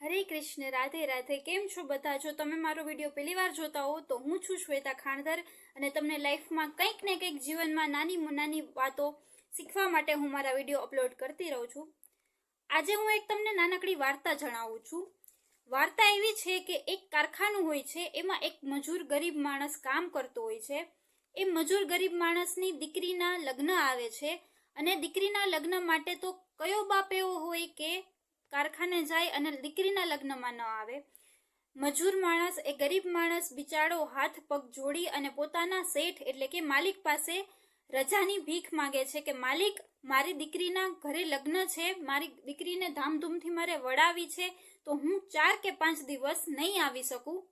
હરે કૃષ્ણ, રાધે રાધે. કેમ છો બધા? જો તમે મારો વીડિયો પહેલી વાર જોતા હો, તો હું છું શ્વેતા ખાણધર અને તમને લાઈફમાં કંઈક ને કંઈક જીવનમાં નાની નાની વાતો શીખવા માટે હું મારા વીડિયો અપલોડ કરતી રહું છું. આજે હું એક તમને નાનકડી વાર્તા જણાવું છું. વાર્તા એવી છે કે એક કારખાનું હોય છે, એમાં એક મજૂર ગરીબ માણસ કામ કરતો હોય છે. એ મજૂર ગરીબ માણસની દીકરીના લગ્ન આવે છે અને દીકરીના લગ્ન માટે તો કયો બાપ એવો હોય કે કારખાને જાય અને દીકરીના લગ્નમાં ન આવે. મજૂર માણસ એ ગરીબ માણસ બિચારો હાથ પગ જોડી અને પોતાના શેઠ એટલે કે માલિક પાસે રજાની ભીખ માંગે છે કે, માલિક, મારી દીકરીના ઘરે લગ્ન છે, મારી દીકરીને ધામધૂમથી મારે વડાવી છે, તો હું ચાર કે પાંચ દિવસ નહીં આવી શકું?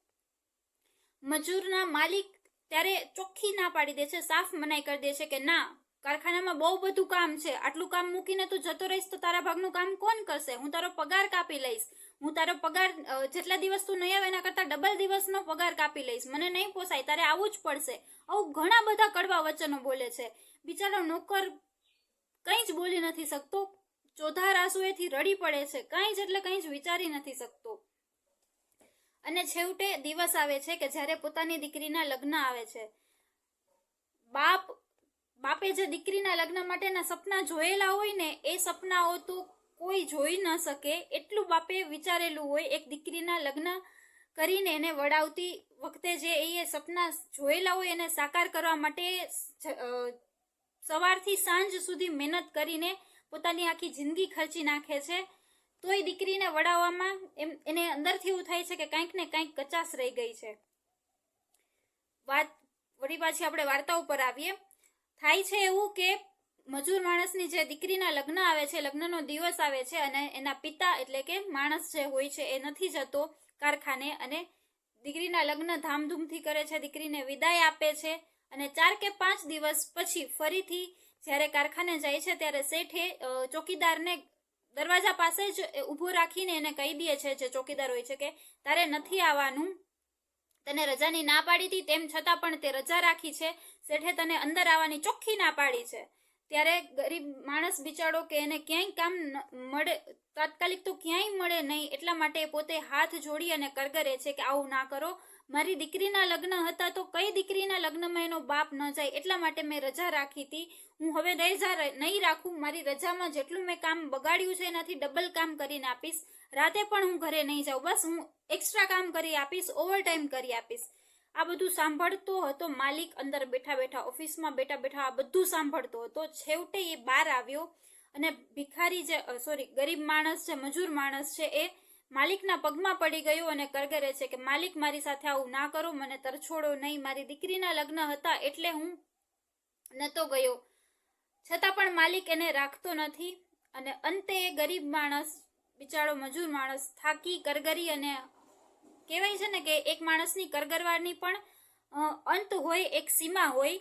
મજૂરના માલિક ત્યારે ચોખ્ખી ના પાડી દે છે, સાફ મનાઈ કરી દે છે કે, ના કારખાનામાં બહુ બધું કામ છે. આટલું કામ મૂકીને તું જતો રહીશ તો તારા ભાગનું કામ કોણ કરશે? હું તારો પગાર કાપી લઈશ. હું તારો પગાર જેટલા દિવસ તું નહીં આવે એના કરતાં ડબલ દિવસનો પગાર કાપી લઈશ. મને નહીં પોસાય, તારે આવવું જ પડશે. આવું ઘણા બધા કડવા વચનો બોલે છે. બિચારો નોકર કંઈ જ બોલી નથી શકતો. ચોધાર આંસુએથી રડી પડે છે. કંઈ જ એટલે કંઈ જ વિચારી નથી શકતો. અને છેવટે દિવસ આવે છે કે જ્યારે પોતાની દીકરીના લગ્ન આવે છે. બાપ બાપે જે દીકરીના લગ્ન માટેના સપના જોયેલા હોય ને, એ સપનાઓ તો કોઈ જોઈ ન શકે. એટલું બાપે વિચારેલું હોય, એક દીકરીના લગ્ન કરીને એને વડાવતી વખતે જે એ સપના જોયેલા હોય, એને સાકાર કરવા માટે સવારથી સાંજ સુધી મહેનત કરીને પોતાની આખી જિંદગી ખર્ચી નાખે છે. તો એ દીકરીને વડાવવામાં એમ, એને અંદરથી એવું થાય છે કે કંઈક ને કંઈક કચાશ રહી ગઈ છે. વાત, વળી પાછી આપણે વાર્તા ઉપર આવીએ. થાય છે એવું કે મજૂર માણસની જે દીકરીના લગ્ન આવે છે, લગ્નનો દિવસ આવે છે અને એના પિતા એટલે કે માણસ જે હોય છે એ નથી જતો કારખાને અને દીકરીના લગ્ન ધામધૂમથી કરે છે, દીકરીને વિદાય આપે છે અને ચાર કે પાંચ દિવસ પછી ફરીથી જ્યારે કારખાને જાય છે ત્યારે શેઠે ચોકીદારને દરવાજા પાસે જ ઊભો રાખીને એને કહી દે છે, જે ચોકીદાર હોય છે કે તારે નથી આવવાનું તને રજાની ના પાડી હતી તેમ છતાં પણ તે રજા રાખી છે. શેઠે તને અંદર આવવાની ચોખ્ખી ના પાડી છે. ત્યારે ગરીબ માણસ બિચારો કે એને ક્યાંય કામ મળે, તાત્કાલિક તો ક્યાંય મળે નહીં, એટલા માટે પોતે હાથ જોડી અને કરગરે છે કે આવું ના કરો. મારી દીકરીના લગ્ન હતા તો કઈ દીકરીના લગ્નમાં એનો બાપ ન જાય, એટલા માટે મેં રજા રાખી હતી. હું હવે રજા નહીં રાખું. મારી રજામાં જેટલું મેં કામ બગાડ્યું છે એનાથી ડબલ કામ કરીને આપીશ. રાતે પણ હું ઘરે નહીં જાઉં. બસ હું એક્સ્ટ્રા કામ કરી આપીશ ઓવર ટાઈમ કરી આપીશ. આ બધું સાંભળતો હતો માલિક અંદર બેઠા બેઠા, ઓફિસમાં બેઠા બેઠા આ બધું સાંભળતો હતો. છેવટે એ બહાર આવ્યો અને ભિખારી જે સોરી ગરીબ માણસ છે, મજૂર માણસ છે એ માલિકના પગમાં પડી ગયો અને કરગરે છે કે, માલિક, મારી સાથે આવું ના કરો, મને તરછોડો નહીં. મારી દીકરીના લગ્ન હતા એટલે હું નતો ગયો. છતાં પણ માલિક એને રાખતો નથી અને અંતે એ ગરીબ માણસ બિચારો મજૂર માણસ થાકી, કરગરી અને કહેવાય છે ને કે એક માણસની કરગરવાની પણ અંત હોય, એક સીમા હોય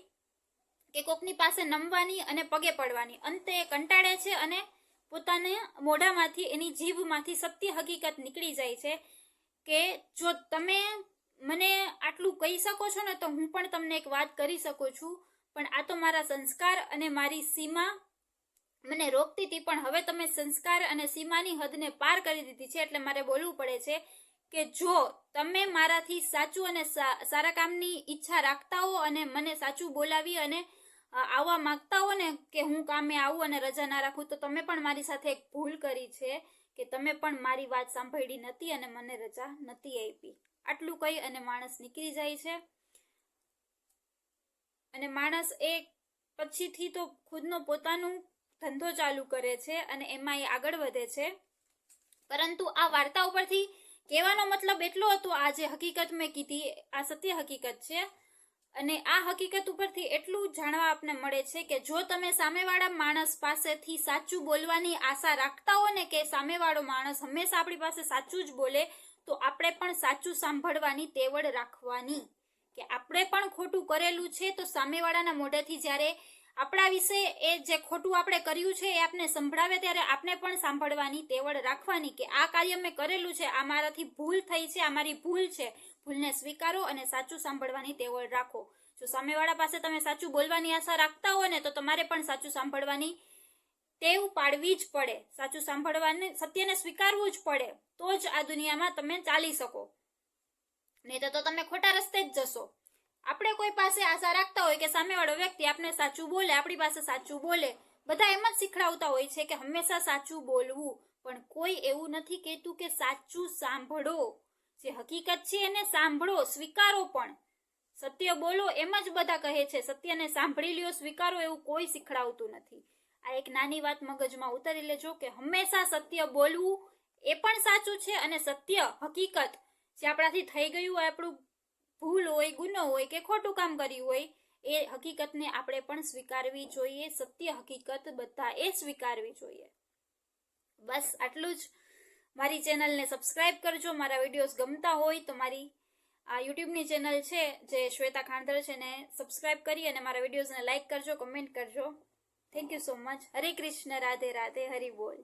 કે કોકની પાસે નમવાની અને પગે પડવાની. અંતે એ કંટાળે છે અને પોતાને મોઢામાંથી, એની જીભમાંથી સત્ય હકીકત નીકળી જાય છે કે જો તમે મને આટલું કહી શકો છો ને તો હું પણ તમને એક વાત કરી શકું છું. પણ આ તો મારા સંસ્કાર અને મારી સીમા મને રોકતી હતી પણ હવે તમે સંસ્કાર અને સીમાની હદને પાર કરી દીધી છે એટલે મારે બોલવું પડે છે કે જો તમે મારાથી સાચું અને સારા કામની ઈચ્છા રાખતા હો અને મને સાચું બોલાવી અને આવવા માંગતા હો ને કે હું કામે આવું અને રજા ના રાખું, તો તમે પણ મારી સાથે એક ભૂલ કરી છે કે તમે પણ મારી વાત સાંભળી નથી અને મને રજા નથી આપી. આટલું કહી અને માણસ નીકળી જાય છે. અને માણસ એ પછીથી તો ખુદનો પોતાનું ધંધો ચાલુ કરે છે અને એમાં એ આગળ વધે છે. પરંતુ આ વાર્તા ઉપરથી કહેવાનો મતલબ એટલો હતો આ જે હકીકત મેં કીધી, આ સત્ય હકીકત છે. અને આ હકીકત ઉપરથી એટલું જાણવા આપને મળે છે કે જો તમે સામેવાળા માણસ પાસેથી સાચું બોલવાની આશા રાખતા હો ને કે સામેવાળો માણસ હંમેશા આપણી પાસે સાચું જ બોલે, તો આપણે પણ સાચું સાંભળવાની તેવડ રાખવાની. કે આપણે પણ ખોટું કરેલું છે, તો સામેવાળાના મોઢેથી જ્યારે આપણા વિશે એ જે ખોટું આપણે કર્યું છે એ આપણે સંભળાવે ત્યારે આપણે પણ સાંભળવાની તેવડ રાખવાની કે આ કાર્ય મેં કરેલું છે, આ મારાથી ભૂલ થઈ છે, આ મારી ભૂલ છે. ભૂલને સ્વીકારો અને સાચું સાંભળવાની તેવડ રાખો. જો સામેવાળા પાસે તમે સાચું બોલવાની આશા રાખતા હો ને, તો તમારે પણ સાચું સાંભળવાની ટેવ પાડવી જ પડે. સાચું સાંભળવાને, સત્યને સ્વીકારવું જ પડે. તો જ આ દુનિયામાં તમે ચાલી શકો. નહીં તો તમે ખોટા રસ્તે જ જશો. આપણે કોઈ પાસે આશા રાખતા હોય કે સામેવાળો વ્યક્તિ આપણે સાચું બોલે, આપણી પાસે સાચું બોલે. બધા એમ જ શીખડાવતા હોય છે કે હંમેશા સાચું બોલવું. પણ કોઈ એવું નથી કહેતું કે સાચું સાંભળો. જે હકીકત છે એને સાંભળો, સ્વીકારો પણ. સત્ય બોલો એમ જ બધા કહે છે, સત્યને સાંભળી લ્યો, સ્વીકારો એવું કોઈ શીખડાવતું નથી. આ એક નાની વાત મગજમાં ઉતારી લેજો કે હંમેશા સત્ય બોલવું એ પણ સાચું છે અને સત્ય હકીકત જે આપણાથી થઈ ગયું આપણું ભૂલ હોય, ગુનો હોય કે ખોટું કામ કર્યું હોય, એ હકીકતને આપણે પણ સ્વીકારવી જોઈએ, સત્ય હકીકત બધા એ સ્વીકારવી જોઈએ. બસ આટલું જ. મારી ચેનલને સબસ્ક્રાઇબ કરજો, મારા વિડીયોઝ ગમતા હોય તો મારી આ યુટ્યુબની ચેનલ છે, જે શ્વેતા ખાણધર છે ને સબસ્ક્રાઇબ કરી અને મારા વિડીયોઝને લાઇક કરજો, કમેન્ટ કરજો. Thank you so much Hare Krishna, Radhe Radhe, Hari બોલ.